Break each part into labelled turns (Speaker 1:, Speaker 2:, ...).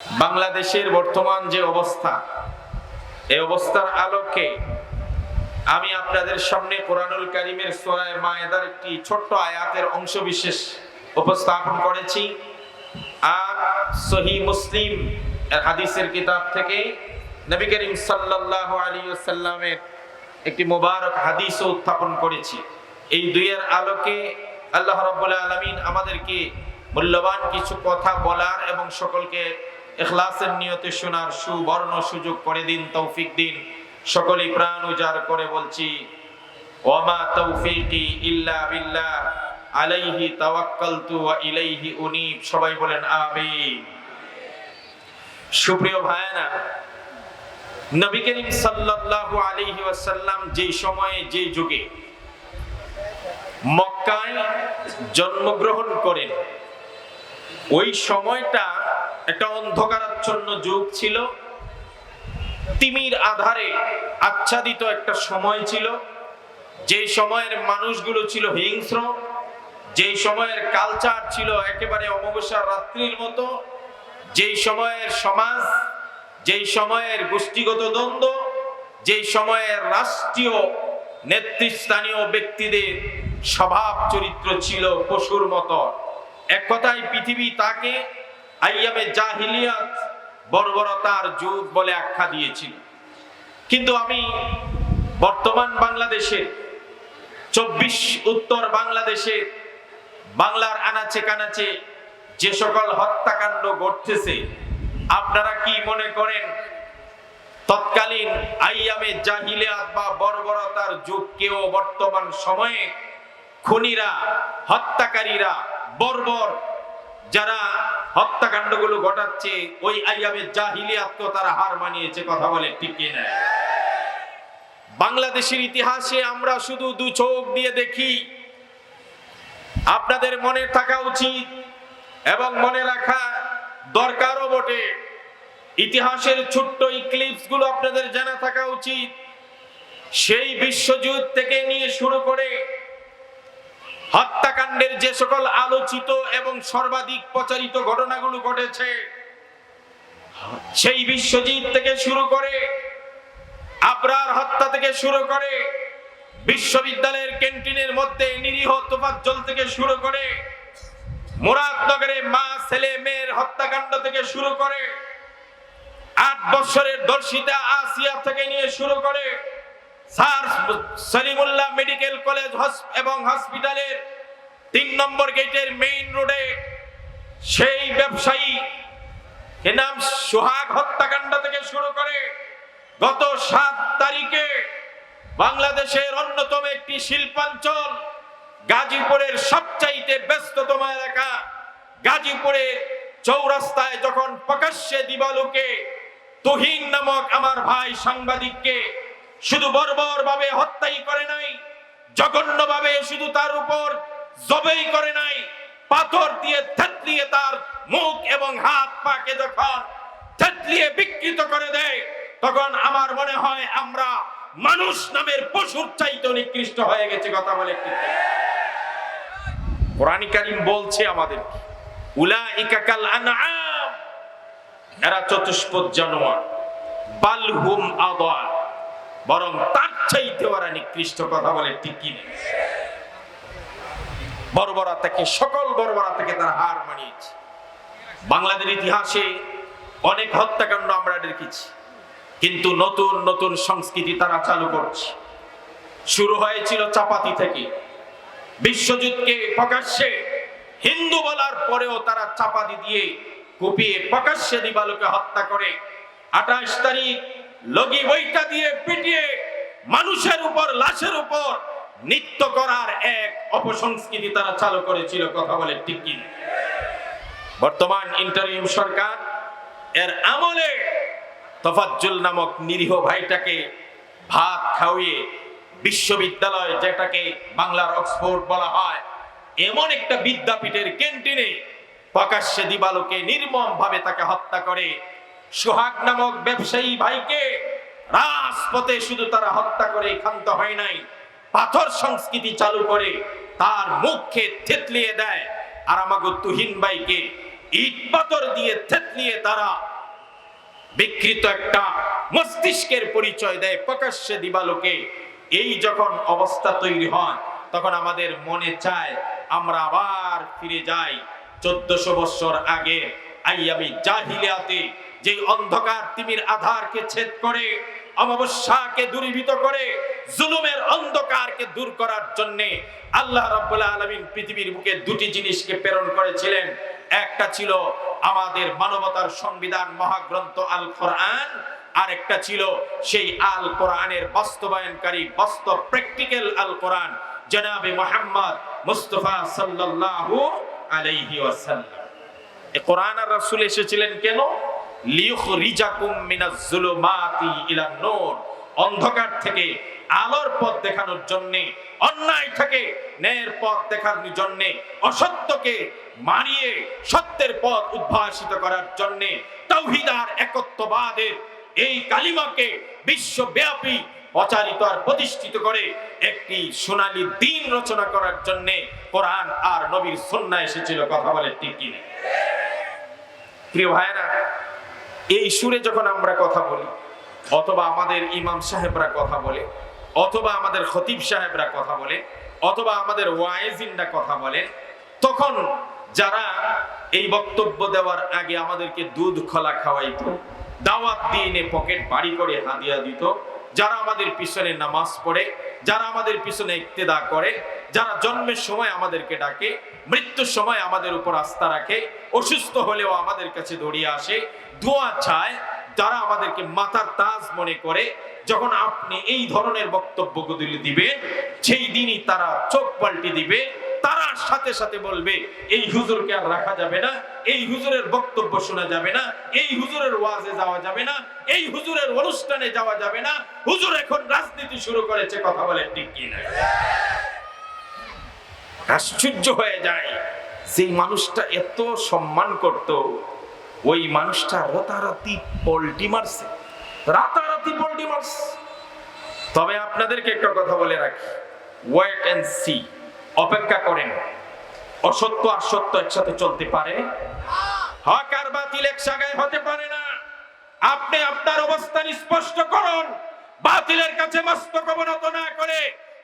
Speaker 1: বাংলাদেশের বর্তমান যে অবস্থা এই অবস্থার আলোকে আমি আপনাদের সামনে কোরআনুল কারিমের সোরায় মায়েদার একটি ছোট্ট আয়াতের অংশ বিশেষ উপস্থাপন করেছি। আর সহি মুসলিম হাদিসের কিতাব থেকে নবী করিম সাল্লাল্লাহু আলাইহি ওয়াসাল্লামের একটি মোবারক হাদিসও উত্থাপন করেছি। এই দুইয়ের আলোকে আল্লাহ রাব্বুল আলামিন আমাদেরকে মূল্যবান কিছু কথা বলার এবং সকলকে ইখলাসের নিয়তে শোনার সুবর্ণ সুযোগ করে দিন, তৌফিক দিন। সকলেই প্রাণ উজাড় করে বলছি, ওমা তৌফিকি ইল্লা বিল্লাহ, আলাইহি তাওয়াক্কালতু ওয়া ইলাইহি উনীব। সবাই বলেন, আমিন। সুপ্রিয় ভাইয়েরা, নবী করিম সাল্লাল্লাহু আলাইহি ওয়াসাল্লাম যেই সময়ে, যে যুগে মক্কায় জন্মগ্রহণ করেন, ওই সময়টা একটা অন্ধকারাচ্ছন্ন যুগ ছিল। তিমির আধারে আচ্ছাদিত একটা সময় ছিল। যে সময়ের মানুষগুলো ছিল হিংস্র যে সময়ের কালচার ছিল একেবারে অমাবস্যার রাত্রির মতো, যেই সময়ের সমাজ, যেই সময়ের গোষ্ঠীগত দ্বন্দ্ব, যেই সময়ের রাষ্ট্রীয় নেতৃস্থানীয় ব্যক্তিদের স্বভাব চরিত্র ছিল পশুর মতো। এক কথায় পৃথিবী তাকে আইয়ামে জাহিলিয়াত বর্বরতার যুগ বলে আখ্যা দিয়েছিল। কিন্তু আমি বর্তমান বাংলাদেশে, চব্বিশ উত্তর বাংলাদেশে, বাংলার আনাচে কানাচে যে সকল হত্যাকাণ্ড ঘটতেছে, আপনারা কি মনে করেন তৎকালীন আইয়ামে জাহিলিয়াত বা বর্বরতার যুগকেও বর্তমান সময়ে খুনিরা, হত্যাকারীরা, বর্বর যারা হত্যাকাণ্ডগুলো ঘটাচ্ছে, ওই আইয়ামে জাহিলিয়াতকেও তারা হার মানিয়েছে কথা বলে, ঠিক বাংলাদেশের ইতিহাসে আমরা শুধু দু চোখ দিয়ে দেখি, আপনাদের মনে থাকা উচিত এবং মনে রাখা দরকারও বটে। ইতিহাসের ছোট্ট ইক্লিপসগুলো আপনাদের জানা থাকা উচিত। সেই বিশ্বযুদ্ধ থেকে নিয়ে শুরু করে হত্যাকাণ্ডের যে সকল আলোচিত এবং সর্বাধিক প্রচারিত ঘটনাগুলো ঘটেছে, সেই বিশ্বজিৎ থেকে শুরু করে, আবরার হত্যা থেকে শুরু করে, বিশ্ববিদ্যালয়ের ক্যান্টিনের মধ্যে নিরীহ তোফাজ্জল থেকে শুরু করে, মুরাদনগরে মা, ছেলে, মেয়ের হত্যাকাণ্ড থেকে শুরু করে, আট বছরের দর্শিতা আসিয়া থেকে নিয়ে শুরু করে স্যার সলিমুল্লাহ মেডিকেল কলেজ এবং হসপিটালের তিন নম্বর গেটের মেইন রোডে সেই ব্যবসায়ী এ নাম সোহাগ হত্যাকাণ্ড থেকে শুরু করে গত সাত তারিখে বাংলাদেশের অন্যতম একটি শিল্পাঞ্চল গাজীপুরের সবচাইতে ব্যস্ততম এলাকা। গাজীপুরে চৌরাস্তায় যখন প্রকাশ্যে দিবালুকে তুহিন নামক আমার ভাই সাংবাদিককে শুধু বর্বর ভাবে হত্যাই করে নাই জঘন্য ভাবে শুধু তার উপর জবেই করে নাই, পাথর দিয়ে থেতলিয়ে তার মুখ এবং হাত পাকে যখন থেতলিয়ে বিকৃত করে দেয়, তখন আমার মনে হয় আমরা মানুষ নামের পশুর চাইতে নিকৃষ্ট হয়ে গেছে কথা বলে কোরআন কারিম বলছে আমাদের উলাইকা কাল আনআম, এরা চতুষ্পদ জানোয়ার বালহুম আদাল বরং তার চাইতে ওরা নিকৃষ্ট কথা বলে ঠিক কি নেই। বর্বরা থেকে সকল বর্বরা থেকে তারা হার মানিয়েছে। বাংলাদেশের ইতিহাসে অনেক হত্যাকাণ্ড আমরা দেখেছি, কিন্তু নতুন নতুন সংস্কৃতি তারা চালু করছে। শুরু হয়েছিল চাপাতি থেকে। বিশ্বযুদ্ধকে প্রকাশ্যে হিন্দু বলার পরেও তারা চাপাতি দিয়ে কুপিয়ে প্রকাশ্যে দিবালোকে হত্যা করে। আঠাশ তারিখ লগি বইটা দিয়ে পিটিয়ে মানুষের উপর, লাশের উপর নৃত্য করার এক অপসংস্কৃতি তারা চালু করেছিল, কথা বলে ঠিক বর্তমান ইন্টারিম সরকার, এর আমলে তফাজ্জুল নামক নিরীহ ভাইটাকে ভাত খাওয়িয়ে বিশ্ববিদ্যালয়, যেটাকে বাংলার অক্সফোর্ড বলা হয়, এমন একটা বিদ্যাপীঠের ক্যান্টিনে প্রকাশ্যে দিবালোকে নির্মম ভাবে তাকে হত্যা করে সোহাগ নামক ব্যবসায়ী ভাইকে রাজপথে শুধু তারা হত্যা করে ক্ষান্ত হয় নাই, পাথর সংস্কৃতি চালু করে তার মুখে থেতলিয়ে দেয় আর আমাকে তুহিন ভাইকে ইট পাথর দিয়ে থেতলিয়ে তারা বিকৃত একটা মস্তিষ্কের পরিচয় দেয় প্রকাশ্যে দিবালোকে। এই যখন অবস্থা তৈরি হয়, তখন আমাদের মনে চায় আমরা আবার ফিরে যাই। চোদ্দশো বৎসর আগে আইয়ামি জাহিলিয়াতে যে অন্ধকার তিমির আধারকে ছেদ করে, অমাবস্যাকে দূরীভূত করে, জুলুমের অন্ধকারকে দূর করার জন্য আল্লাহ রাব্বুল আলামিন পৃথিবীর বুকে দুটি জিনিসকে প্রেরণ করেছিলেন। একটা ছিল আমাদের মানবতার সংবিধান মহাগ্রন্থ আল কোরআন আর একটা ছিল সেই আল কোরআনের বাস্তবায়নকারী বাস্তব প্র্যাকটিক্যাল আল কোরআন জনাবে মোহাম্মদ মুস্তফা সাল্লাল্লাহু আলাইহি ওয়াসাল্লাম। এ কোরআন আর রাসূল এসেছিলেন কেন? অন্ধকার থেকে আলোর পথ দেখানোর জন্য, অন্যায় থেকে ন্যায়ের পথ দেখানোর জন্য, অসত্যকে মারিয়ে সত্যের পথ উদ্ভাসিত করার জন্য তৌহিদার একত্ববাদের এই কালিমাকে বিশ্বব্যাপী প্রচারিত আর প্রতিষ্ঠিত করে একটি সোনালী দিন রচনা করার জন্য কোরআন আর নবীর সন্না এসেছিল। কথা বলে ঠিক কিনা? প্রিয় ভাইরা এই সুরে যখন আমরা কথা বলি, অথবা আমাদের ইমাম সাহেবরা কথা বলে, অথবা আমাদের খতিব সাহেবরা কথা বলে, অথবা আমাদের ওয়াইজিনরা কথা বলেন তখন যারা এই বক্তব্য দেওয়ার আগে আমাদেরকে দুধ খোলা খাওয়াইত, দাওয়াত দিয়ে এনে পকেট বাড়ি করে হাদিয়া দিত, যারা আমাদের পিছনে নামাজ পড়ে, যারা আমাদের পিছনে ইক্তেদা করে, যারা জন্মের সময় আমাদেরকে ডাকে মৃত্যুর সময় আমাদের উপর আস্থা রাখে, অসুস্থ হলেও আমাদের কাছে দৌড়িয়ে আসে, দোয়া চায়, যারা আমাদেরকে মাথার তাজ মনে করে, যখন আপনি এই ধরনের বক্তব্যগুলি দিবেন সেই দিনই তারা চোখ পাল্টি দিবে, তারা সাথে সাথে বলবে, এই হুজুরকে আর রাখা যাবে না, এই হুজুরের বক্তব্য শোনা যাবে না, এই হুজুরের ওয়াজে যাওয়া যাবে না, এই হুজুরের অনুষ্ঠানে যাওয়া যাবে না, হুজুর এখন রাজনীতি শুরু করেছে, কথা বলে ঠিক কি না আশ্চর্য হয়ে যায় সেই মানুষটা এত সম্মান করত, ওই মানুষটা রাতারাতি পল্টি মারছে, রাতারাতি পল্টি মারছে। তবে আপনাদেরকে একটা কথা বলে রাখি ওয়েট এন্ড সি অপেক্ষা করেন, অসত্য আর সত্য একসাথে চলতে পারে, হক আর বাতিল এক জায়গায় হতে পারে না। আপনি আপনার অবস্থান স্পষ্ট করুন, বাতিলের কাছে মস্তক অবনত না করে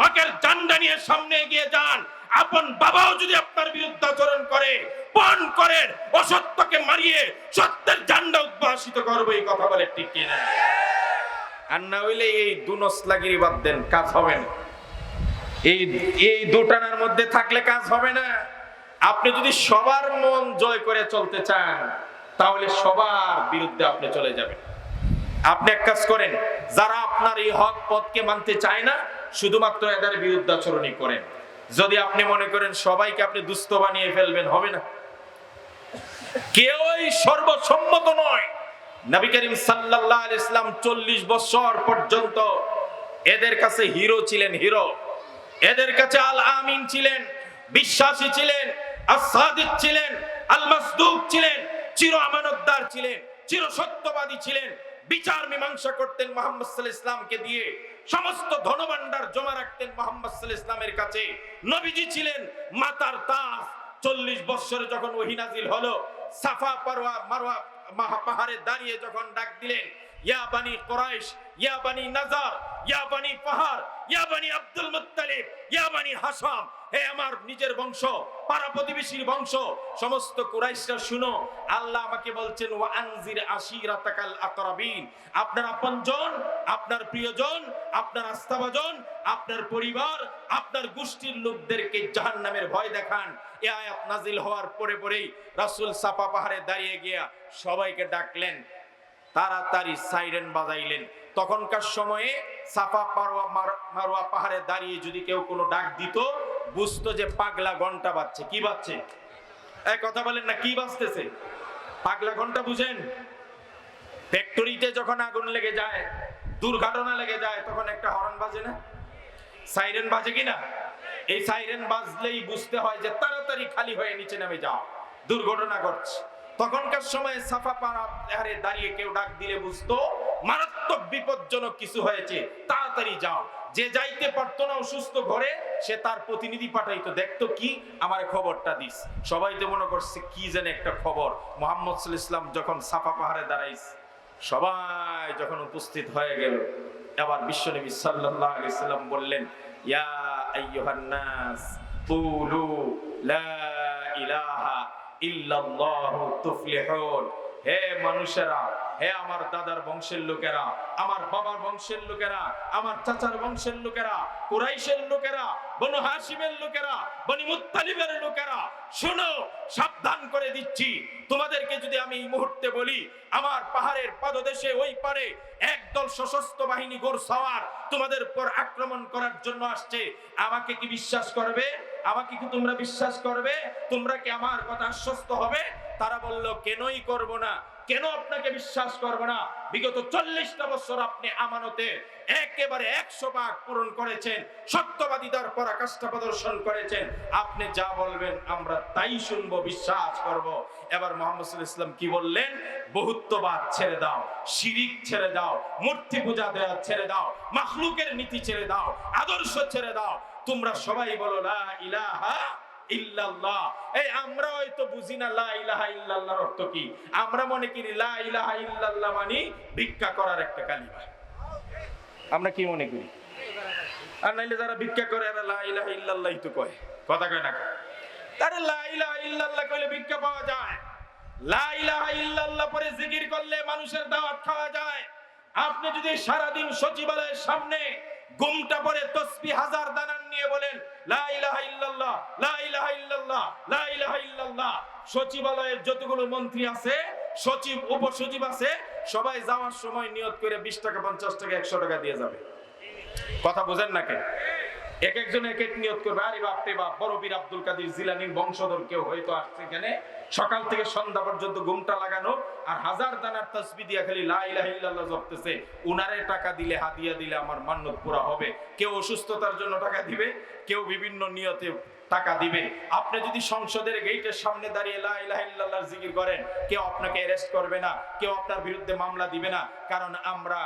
Speaker 1: হকের জান্ডা নিয়ে সামনে এগিয়ে যান আপন বাবাও যদি আপনার বিরুদ্ধে আচরণ করে পণ করেন অসত্যকে মারিয়ে, সত্যের জান্ডা উদ্ভাসিত করব, এই কথা বলে ঠিক কিনা? আর না হইলে এই দুনসলাগিরি বাদ দেন, কাজ হবে না। এই এই দুটানার মধ্যে থাকলে কাজ হবে না। আপনি যদি সবার মন জয় করে চলতে চান, তাহলে সবার বিরুদ্ধে আপনি চলে যাবেন। আপনি এক কাজ করেন, যারা আপনার এই হক পথকে মানতে চায় না, শুধুমাত্র এদের বিরুদ্ধে আচরণই করেন। যদি আপনি মনে করেন সবাইকে আপনি দুস্থ বানিয়ে ফেলবেন, হবে না। কেউই সর্বসম্মত নয়। নবী করিম সাল্লাল্লাহু আলাইহি ইসলাম চল্লিশ বছর পর্যন্ত এদের কাছে হিরো ছিলেন, হিরো। এদের কাছে আল আমিন ছিলেন, বিশ্বাসী ছিলেন আসাদিক ছিলেন আল মাসদুক ছিলেন, চির আমানতদার ছিলেন, চির সত্যবাদী ছিলেন। বিচার মীমাংসা করতেন মোহাম্মদ ইসলামকে দিয়ে। সমস্ত ধনভাণ্ডার জমা রাখতেন মোহাম্মদ ইসলামের কাছে। নবীজি ছিলেন মাতার তাস। চল্লিশ বৎসরে যখন ওহিনাজিল হলো, সাফা পারোয়া মারোয়া পাহাড়ে দাঁড়িয়ে যখন ডাক দিলেন, ইয়া বানি ইয়াবানি ইয়া বানি নাজার ইয়া বানি পাহাড় ইয়া বানি আব্দুল মুত্তালিব, ইয়া বানি হাসাম। হে আমার নিজের বংশ, পাড়া প্রতিবেশীর বংশ, সমস্ত কুরাইশরা শুনো। আল্লাহ আমাকে বলছেন, ওয়া আনজির আশিরাতাকাল আকরাবিন। আপনার আপনজন, আপনার প্রিয়জন, আপনার আস্থাভাজন, আপনার পরিবার, আপনার গোষ্ঠীর লোকদেরকে জাহান্নামের ভয় দেখান। এ আয়াত নাজিল হওয়ার পরে পরেই রাসূল সাফা পাহাড়ে দাঁড়িয়ে গিয়া সবাইকে ডাকলেন। তাড়াতাড়ি সাইরেন বাজাইলেন। তখনকার সময়ে সাফা মারোয়া পাহাড়ে দাঁড়িয়ে যদি কেউ কোনো ডাক দিত, বুঝতো যে পাগলা ঘণ্টা বাজছে। কি বাজছে? এক কথা বলেন না, কি বাজতেছে? পাগলা ঘণ্টা বুঝেন? ফ্যাক্টরিতে যখন আগুন লেগে যায়, দুর্ঘটনা লেগে যায়, তখন একটা হরন বাজে না? সাইরেন বাজে কিনা এই সাইরেন বাজলেই বুঝতে হয় যে তাড়াতাড়ি খালি হয়ে নিচে নেমে যাও। দুর্ঘটনা ঘটছে। তখনকার সময় সাফা পাহাড়ে দাঁড়িয়ে কেউ ডাক দিলে বুঝতো মারাত্মক বিপজ্জনক কিছু হয়েছে, তাড়াতাড়ি যাও। যে যাইতে পারতো না অসুস্থ ঘরে, সে তার প্রতিনিধি পাঠাইতো। দেখতো কি? আমার খবরটা দিস। সবাই তো মনে করছে, কি যেন একটা খবর। মোহাম্মদ ইসলাম যখন সাফা পাহাড়ে দাঁড়াইছে সবাই যখন উপস্থিত হয়ে গেল, এবার বিশ্বনবী সাল্লাল্লাহু আলাইহি সাল্লাম বললেন, ইয়া হে মানুষেরা হে আমার দাদার বংশের লোকেরা, আমার বাবার বংশের লোকেরা, আমার চাচার বংশের লোকেরা, কুরাইশের লোকেরা, বনু হাসিমের লোকেরা, বনি মুত্তালিবের লোকেরা, শোনো, সাবধান করে দিচ্ছি। তোমাদেরকে যদি আমি এই মুহূর্তে বলি, আমার পাহাড়ের পাদদেশে ওই পারে একদল সশস্ত্র বাহিনী গোরসাওয়ার তোমাদের উপর আক্রমণ করার জন্য আসছে। আমাকে কি বিশ্বাস করবে? আমাকে কি তোমরা বিশ্বাস করবে? তোমরা কি আমার কথা আশ্বস্ত হবে? তারা বলল, কেনই করব না? কেন আপনাকে বিশ্বাস করব না? বিগত চল্লিশটা বছর আপনি আমানতে একেবারে একশো ভাগ পূরণ করেছেন সত্যবাদিতার পরাকাষ্ঠা প্রদর্শন করেছেন। আপনি যা বলবেন, আমরা তাই শুনব, বিশ্বাস করব। এবার মোহাম্মদ ইসলাম কি বললেন? বহুত্ববাদ ছেড়ে দাও, শিরিক ছেড়ে দাও, মূর্তি পূজা দেওয়া ছেড়ে দাও, মাখলুকের নীতি ছেড়ে দাও, আদর্শ ছেড়ে দাও। তোমরা সবাই বলো না ইলাহা ইল্লাল্লাহ। এই আমরা হয়তো বুঝি না লা ইলাহা ইল্লাল্লাহর অর্থ কি? আমরা মনে করি লা ইলাহা ইল্লাল্লাহ মানে ভিক্ষা করার একটা কালিমা। আমরা কি মনে করি? আর নাইলে যারা ভিক্ষা করে এরা লা ইলাহা তো কয়। কথা কয় না লা ইলাহা ইল্লাল্লাহ কইলে ভিক্ষা পাওয়া যায়। লা ইলাহা ইল্লাল্লাহ পরে জিকির করলে মানুষের দাওয়াত খাওয়া যায়। আপনি যদি সারাদিন সচিবালয়ের সামনে গুমটা পরে তসবি হাজার বলেন লা লা সচিবালয়ের যতগুলো মন্ত্রী আছে, সচিব, উপসচিব আছে, সবাই যাওয়ার সময় নিয়োগ করে বিশ টাকা, পঞ্চাশ টাকা, একশো টাকা দিয়ে যাবে। কথা বোঝেন না কেন? এক একজন এক এক নিয়ত করবে। আরে বাপ রে বাপ, বড় বীর আব্দুল কাদের জিলানির বংশধর কেউ হয়তো আসছে এখানে। সকাল থেকে সন্ধ্যা পর্যন্ত ঘুমটা লাগানো আর হাজার দানার তসবি দিয়া খালি লা ইলাহা ইল্লাল্লাহ জপতেছে। উনারে টাকা দিলে, হাদিয়া দিলে আমার মান্যত পুরা হবে। কেউ অসুস্থতার জন্য টাকা দিবে, কেউ বিভিন্ন নিয়তে টাকা দিবে। আপনি যদি সংসদের গেটের সামনে দাঁড়িয়ে লা ইলাহা ইল্লাল্লাহর জিকির করেন, কেউ আপনাকে অ্যারেস্ট করবে না, কেউ আপনার বিরুদ্ধে মামলা দিবে না। কারণ আমরা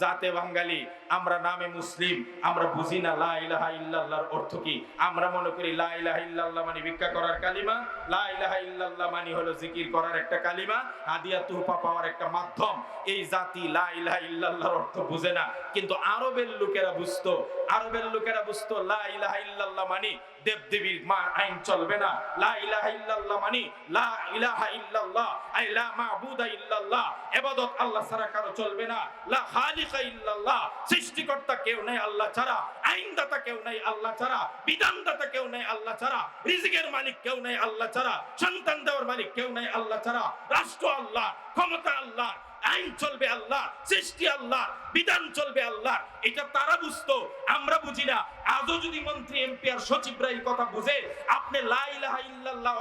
Speaker 1: জাতে বাঙালি, আমরা নামে মুসলিম, আমরা বুঝি না লা ইলাহা ইল্লাল্লাহর অর্থ কি? আমরা মনে করি লা ইলাহা ইল্লাল্লাহ মানে ভিক্ষা করার কালিমা, লা ইলাহা ইল্লাল্লাহ মানে হলো জিকির করার একটা কালিমা, হাদিয়া তুহফা পাওয়ার একটা মাধ্যম। এই জাতি লা ইলাহা ইল্লাল্লাহর অর্থ বুঝে না, কিন্তু আরবের লোকেরা বুঝতো। আরবের লোকেরা বুঝতো লা ইলাহা ইল্লাল্লাহ মানে দেবদেবীর মা আইন চলবে না। লা ইলাহা ইল্লাল্লাহ মানে লা ইলাহা ইল্লাল্লাহ, আই লা মাবুদা ইল্লাল্লাহ ইবাদত আল্লাহ ছাড়া কারও চলবে না। লা খালিকা ইল্লাল্লাহ, সৃষ্টিকর্তা কেউ নেই আল্লাহ ছাড়া, আইনদাতা কেউ নেই আল্লাহ ছাড়া, বিধানদাতা কেউ নেই আল্লাহ ছাড়া, রিজিকের মালিক কেউ নেই আল্লাহ ছাড়া, সন্তান দেওয়ার মালিক কেউ নেই আল্লাহ ছাড়া, রাষ্ট্র আল্লাহ, ক্ষমতা আল্লাহ আইন চলবে আল্লাহ, সৃষ্টি আল্লাহ, বিধান চলবে আল্লাহ। এটা তারা বুঝতো, আমরা বুঝি না। আজও যদি মন্ত্রী, এমপি আর সচিবরা এই কথা বুঝে, আপনি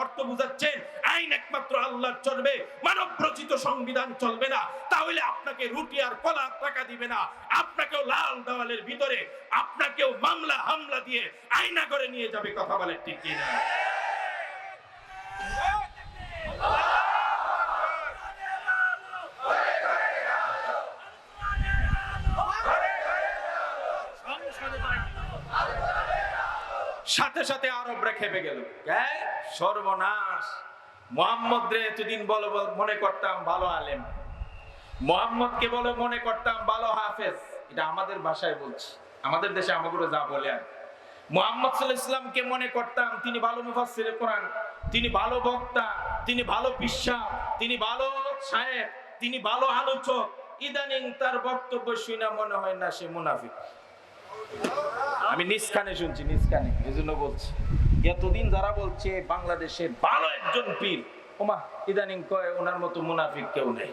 Speaker 1: অর্থ বুঝাচ্ছেন, আইন একমাত্র আল্লাহর চলবে মানব রচিত সংবিধান চলবে না। তাহলে আপনাকে রুটি আর কলা টাকা দিবে না। আপনাকেও লাল দেওয়ালের ভিতরে, আপনাকেও মামলা, হামলা দিয়ে আয়না করে নিয়ে যাবে, কথা বলে ঠিক কিনা? সাথে সাথে আরবরা খেপে গেল। সর্বনাশ। মোহাম্মদ রে এতদিন বলো মনে করতাম ভালো আলেম। মোহাম্মদকে বলে, মনে করতাম ভালো হাফেজ। এটা আমাদের ভাষায় বলছি। আমাদের দেশে আমাগুলো যা বলে আর মোহাম্মদ সাল্লাহ ইসলামকে মনে করতাম তিনি ভালো মুফাসসিরে কোরআন, তিনি ভালো বক্তা, তিনি ভালো পিসা তিনি ভালো সাহেব তিনি ভালো আলোচক। ইদানিং তার বক্তব্য শুনে মনে হয় না সে মুনাফিক। আমি নিজ কানে শুনছি, নিজ কানে এই জন্য বলছি। এতদিন যারা বলছে বাংলাদেশের ভালো একজন পীর, ওমা, ইদানিং কয় ওনার মতো মুনাফিক কেউ নেই।